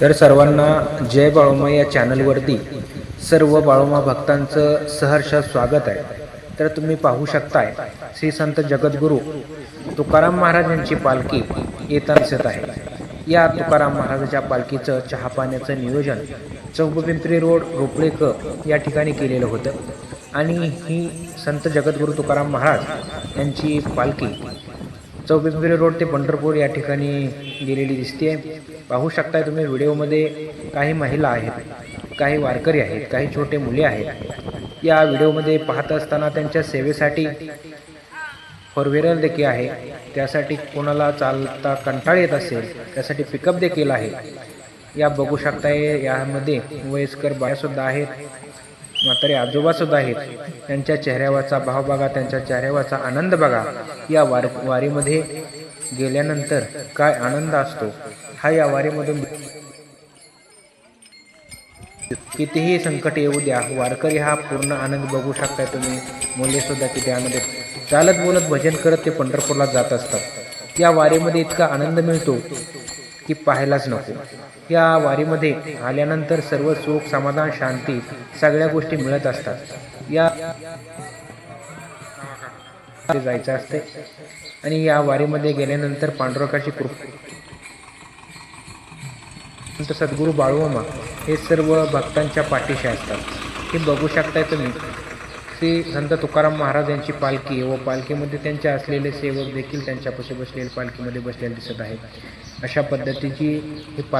तर सर्वांना जय बाळोमा या चॅनलवरती सर्व बाळोमा भक्तांचं सहर्ष स्वागत आहे. तर तुम्ही पाहू शकताय श्री संत जगद्गुरू तुकाराम महाराज यांची पालखी येताना दिसत आहे. या तुकाराम महाराजाच्या पालखीचं चहा पाण्याचं नियोजन चौकपिंपरी रोड रोपळेक या ठिकाणी केलेलं होतं. आणि ही संत जगद्गुरू तुकाराम महाराज यांची पालखी चौपिंपरी रोड ते पंढरपूर या ठिकाणी गेलेली दिसते पाहू शकताय तुम्ही व्हिडिओमध्ये काही महिला आहेत काही वारकरी आहेत काही छोटे मुले आहेत. या व्हिडिओमध्ये पाहत असताना त्यांच्या सेवेसाठी फोर व्हीलर देखील आहे. त्यासाठी कोणाला चालता कंटाळ येत असेल त्यासाठी पिकअप देखील आहे. या बघू शकताय यामध्ये वयस्कर बायासुद्धा आहेत. म्हातारे आजोबा सुद्धा आहेत. त्यांच्या चेहऱ्यावरचा भाव बघा त्यांच्या चेहऱ्यावरचा आनंद बघा. या वार वारीमध्ये गेल्यानंतर काय आनंद असतो? हा या वारीमधून कितीही संकट येऊ द्या वारकरी हा पूर्ण आनंद बघू शकताय तुम्ही. मुले सुद्धा किती आनंद चालत बोलत भजन करत ते पंढरपूरला जात असतात. या वारीमध्ये इतका आनंद मिळतो की पाहायलाच नको. या वारीमध्ये आल्यानंतर सर्व सुख समाधान शांती सगळ्या गोष्टी मिळत असतात. या जायचं असते आणि या वारीमध्ये गेल्यानंतर पांडुरकाची कृपा सद्गुरू बाळूमा हे सर्व भक्तांच्या पाठीशी असतात. हे बघू शकताय तुम्ही. श्री संत तुकाराम महाराज यांची पालखी व पालखीमध्ये त्यांचे असलेले सेवक देखील त्यांच्यापाशी बसलेले पालखीमध्ये बसलेले दिसत आहेत. अशा पद्धतीची ही पाल